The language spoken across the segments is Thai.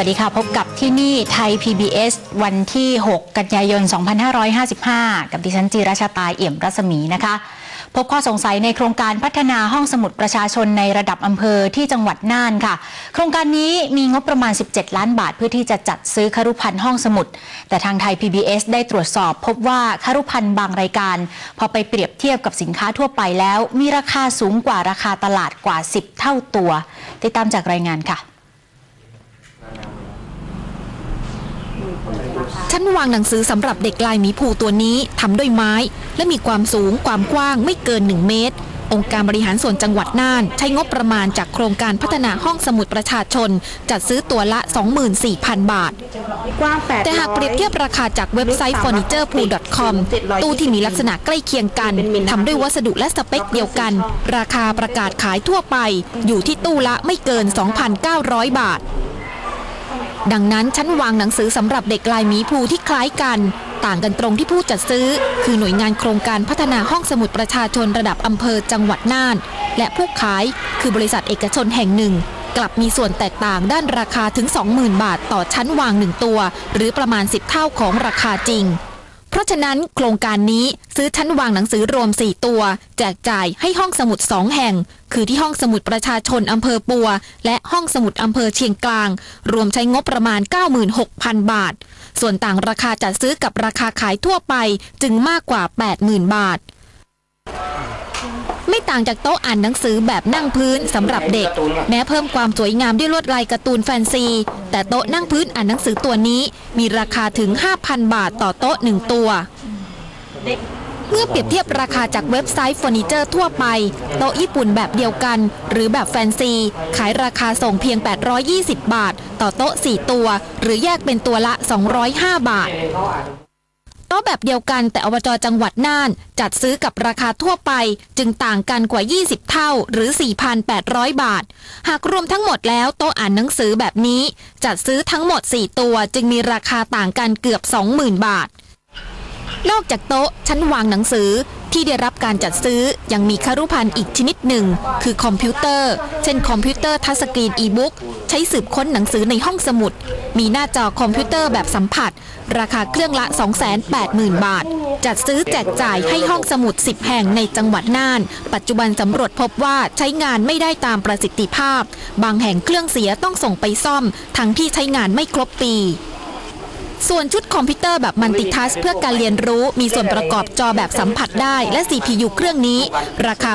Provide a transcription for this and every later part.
วัสดีค่ะ พบกับที่นี่ไทย PBS วันที่ 6 กันยายน 2555 กับดิฉันจีราชาตายเอี่ยมรัศมีนะคะ พบข้อสงสัยในโครงการพัฒนาห้องสมุดประชาชนในระดับอำเภอที่จังหวัดน่านค่ะ โครงการนี้มีงบประมาณ 17 ล้านบาทเพื่อที่จะจัดซื้อคารุพันธ์ห้องสมุด แต่ทางไทย PBS ได้ตรวจสอบ พบว่าคารุพันธ์บางรายการ พอไปเปรียบเทียบกับสินค้าทั่วไปแล้ว มีราคาสูงกว่าราคาตลาดกว่า 10 เท่าตัว ติดตามจากรายงานค่ะ ชั้นวางหนังสือสำหรับเด็กลายหมีภูตัวนี้ทำด้วยไม้ และมีความสูงความกว้างไม่เกิน 1 เมตร องค์การบริหารส่วนจังหวัดน่าน ใช้งบประมาณจากโครงการพัฒนาห้องสมุดประชาชน จัดซื้อตัวละ 24,000 บาท กว้าง8แต่หากเปรียบเทียบราคาจากเว็บไซต์ furniturepool.com ตู้ที่มีลักษณะใกล้เคียงกันทำด้วยวัสดุและสเปคเดียวกัน ราคาประกาศขายทั่วไป อยู่ที่ตู้ละไม่เกิน 2,900 บาท ดังนั้นชั้นวางหนังสือสำหรับเด็กลายหมีภูที่คล้ายกัน ต่างกันตรงที่ผู้จัดซื้อ คือหน่วยงานโครงการพัฒนาห้องสมุดประชาชนระดับอำเภอจังหวัดน่าน และผู้ขายคือบริษัทเอกชนแห่งหนึ่ง กลับมีส่วนแตกต่างด้านราคาถึง 20,000 บาทต่อชั้นวางหนึ่งตัว หรือประมาณ 10 เท่าของราคาจริง ราะฉะนั้นโครงการนี้ซื้อชั้นวางหนังสือรวม 4 ตัว แจกจ่ายให้ห้องสมุด 2 แห่ง คือที่ห้องสมุดประชาชนอำเภอปัว และห้องสมุดอำเภอเชียงกลาง รวมใช้งบประมาณ 96,000 บาท ส่วนต่างราคาจัดซื้อกับราคาขายทั่วไปจึงมากกว่า 80,000 บาท ไม่ต่างจากโต๊ะอ่านหนังสือแบบนั่งพื้นสำหรับเด็ก แม้เพิ่มความสวยงามด้วยลวดลายการ์ตูนแฟนซี แต่โต๊ะนั่งพื้นอ่านหนังสือตัวนี้ มีราคาถึง 5,000 บาทต่อโต๊ะหนึ่งตัวเมื่อเปรียบเทียบราคาจากเว็บไซต์เฟอร์นิเจอร์ทั่วไป โต๊ะญี่ปุ่นแบบเดียวกัน หรือแบบแฟนซี ขายราคาส่งเพียง 820 บาท ต่อโต๊ะ 4 ตัว หรือแยกเป็นตัวละ 205 บาท โต๊ะแบบเดียวกันแต่อบจจังหวัดน่าน จัดซื้อกับราคาทั่วไป จึงต่างกันกว่า 20 เท่าหรือ 4,800 บาท หากรวมทั้งหมดแล้วโต๊ะอ่านหนังสือแบบนี้ จัดซื้อทั้งหมด 4 ตัวจึงมีราคาต่างกันเกือบ 20,000 บาท นอกจากโต๊ะชั้นวางหนังสือที่ได้รับการจัดซื้อยังมีคารุพันธ์อีกชนิดหนึ่ง คือคอมพิวเตอร์ เช่นคอมพิวเตอร์ทัชสกรีนอีบุ๊กใช้สืบค้นหนังสือในห้องสมุด มีหน้าจอคอมพิวเตอร์แบบสัมผัส ราคาเครื่องละ 280,000 บาท จัดซื้อแจกจ่ายให้ห้องสมุด 10 แห่งในจังหวัดน่าน ปัจจุบันสำรวจพบว่าใช้งานไม่ได้ตามประสิทธิภาพ บางแห่งเครื่องเสียต้องส่งไปซ่อม ทั้งที่ใช้งานไม่ครบปี ส่วนชุดคอมพิวเตอร์แบบมัลติทัสเพื่อการเรียนรู้มีส่วนประกอบจอแบบสัมผัสได้และ CPU เครื่องนี้ ราคา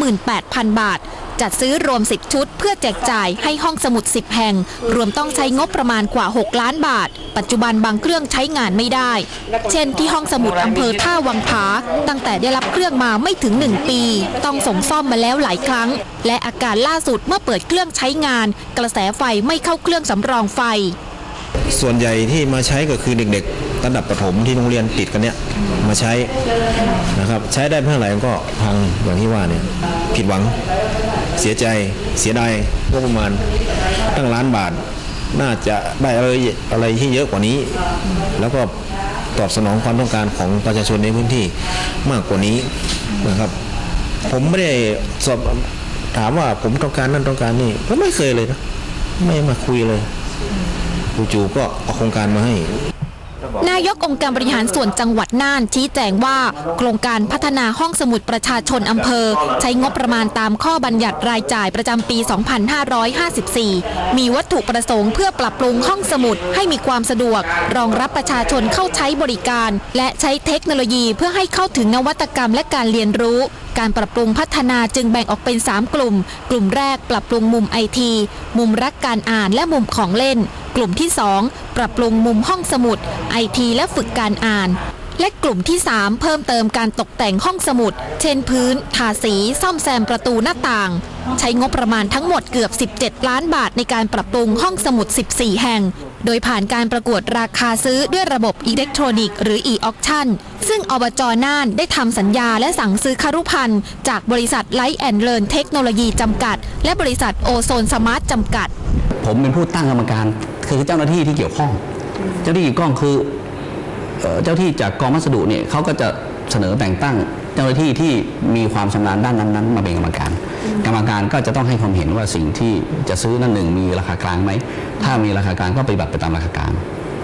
628,000 บาท จัดซื้อรวม 10 ชุดเพื่อแจกจ่ายให้ห้องสมุด 10 แห่ง รวมต้องใช้งบประมาณกว่า 6 ล้านบาท ปัจจุบันบางเครื่องใช้งานไม่ได้ เช่นที่ห้องสมุดอำเภอท่าวังผา ตั้งแต่ได้รับเครื่องมาไม่ถึง 1 ปี ต้องส่งซ่อมมาแล้วหลายครั้ง และอาการล่าสุดเมื่อเปิดเครื่องใช้งาน กระแสไฟไม่เข้าเครื่องสำรองไฟ ส่วนใหญ่ที่มาใช้ก็คือเด็กๆระดับประถมที่โรงเรียนติดกันเนี่ยมาใช้นะครับใช้ได้เพื่ออะไรก็พังอย่างที่ว่าเนี่ยผิดหวังเสียใจเสียดายงบประมาณตั้งล้านบาท น่าจะได้อะไรอะไรที่เยอะกว่านี้ แล้วก็ตอบสนองความต้องการของประชาชนในพื้นที่มากกว่านี้นะครับ ผมไม่ได้สอบถามว่าผมต้องการนั่นต้องการนี่ผมไม่เคยเลยนะไม่มาคุยเลย จู่ๆก็เอาโครงการมาให้ นายกองค์การบริหารส่วนจังหวัดน่านชี้แจงว่า โครงการพัฒนาห้องสมุดประชาชนอำเภอ ใช้งบประมาณตามข้อบัญญัติรายจ่ายประจำปี 2554 มีวัตถุประสงค์เพื่อปรับปรุงห้องสมุดให้มีความสะดวก รองรับประชาชนเข้าใช้บริการ และใช้เทคโนโลยีเพื่อให้เข้าถึงนวัตกรรมและการเรียนรู้การปรับปรุงพัฒนาจึงแบ่งออกเป็น 3 กลุ่ม กลุ่มแรกปรับปรุงมุมไอที มุมรักการอ่านและมุมของเล่น กลุ่มที่ 2 ปรับปรุงมุมห้องสมุดไอทีและฝึกการอ่าน และกลุ่มที่ 3 เพิ่มเติมการตกแต่งห้องสมุด เช่นพื้น ทาสี ซ่อมแซมประตูหน้าต่าง ใช้งบประมาณทั้งหมดเกือบ 17 ล้านบาทในการปรับปรุงห้องสมุด 14 แห่ง โดยผ่านการประกวดราคาซื้อด้วยระบบอิเล็กทรอนิกส์หรือ e-auction ซึ่งอบจน่านได้ทำสัญญาและสั่งซื้อคารุพันธ์จากบริษัทไลท์แอนเลิร์นเทคโนโลยีจำกัด และบริษัทโอโซนสมาร์ทจำกัด ผมเป็นผู้ตั้งกรรมการ คือเจ้าหน้าที่ที่เกี่ยวข้อง เจ้าหน้าที่เกี่ยวข้องคือเอ่อเจ้าที่จากกองพัสดุเนี่ยเขาก็จะเสนอแต่งตั้งเจ้าหน้าที่ที่มีความชำนาญด้านนั้นๆมาเป็นกรรมการ กรรมการก็จะต้องให้ความเห็นว่าสิ่งที่จะซื้อนั่นหนึ่งมีราคากลางไหม ถ้ามีราคากลางก็ปฏิบัติไปตามราคากลาง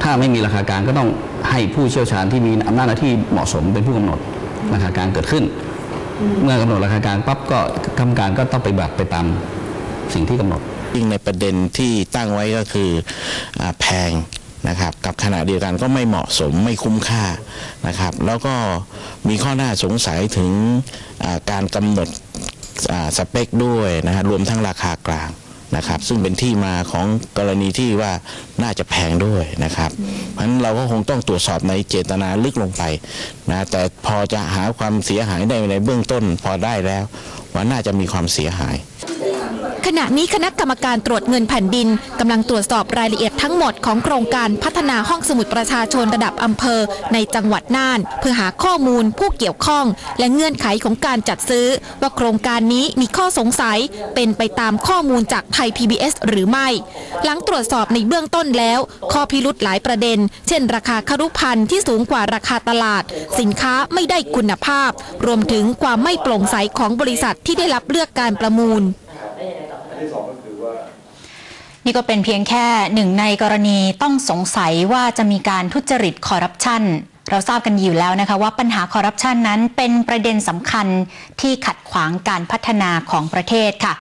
ถ้าไม่มีราคากลางก็ต้องให้ผู้เชี่ยวชาญที่มีอำนาจหน้าที่เหมาะสมเป็นผู้กำหนดราคากลางเกิดขึ้น เมื่อกำหนดราคากลางปั๊บก็กรรมการก็ต้องไปฏิบัติไปตามสิ่งที่กำหนด ยิ่งในประเด็นที่ตั้งไว้ก็คืออแพงนะครับกับขณะเดียวกันก็ไม่เหมาะสมไม่คุ้มค่านะครับ แล้วก็มีข้อหน่าสงสัยถึงการกำหนดสเปคด้วยนะฮะรวมทั้งราคากลางนะครับ ซึ่งเป็นที่มาของกรณีที่ว่าน่าจะแพงด้วยนะครับเพราะฉะนั้นเราก็คงต้องตรวจสอบในเจตนาลึกลงไปนะแต่พอจะหาความเสียหายได้ในเบื้องต้นพอได้แล้ว ว่าน่าจะมีความเสียหาย ขณะนี้คณะกรรมการตรวจเงินแผ่นดินกำลังตรวจสอบรายละเอียดทั้งหมดของโครงการพัฒนาห้องสมุดประชาชนระดับอำเภอ ในจังหวัดน่าน เพื่อหาข้อมูลผู้เกี่ยวข้อง และเงื่อนไขของการจัดซื้อ ว่าโครงการนี้มีข้อสงสัย เป็นไปตามข้อมูลจากไทย PBS หรือไม่ หลังตรวจสอบในเบื้องต้นแล้ว ข้อพิรุธหลายประเด็น เช่น ราคาครุพันธ์ที่สูงกว่าราคาตลาด สินค้าไม่ได้คุณภาพ รวมถึงความไม่โปร่งใสของบริษัทที่ได้รับเลือกการประมูล นี่ก็เป็นเพียงแค่หนึ่งในกรณีต้องสงสัยว่าจะมีการทุจริตคอร์รัปชันเราทราบกันอยู่แล้วนะคะว่าปัญหาคอร์รัปชันนั้นเป็นประเด็นสำคัญที่ขัดขวางการพัฒนาของประเทศค่ะ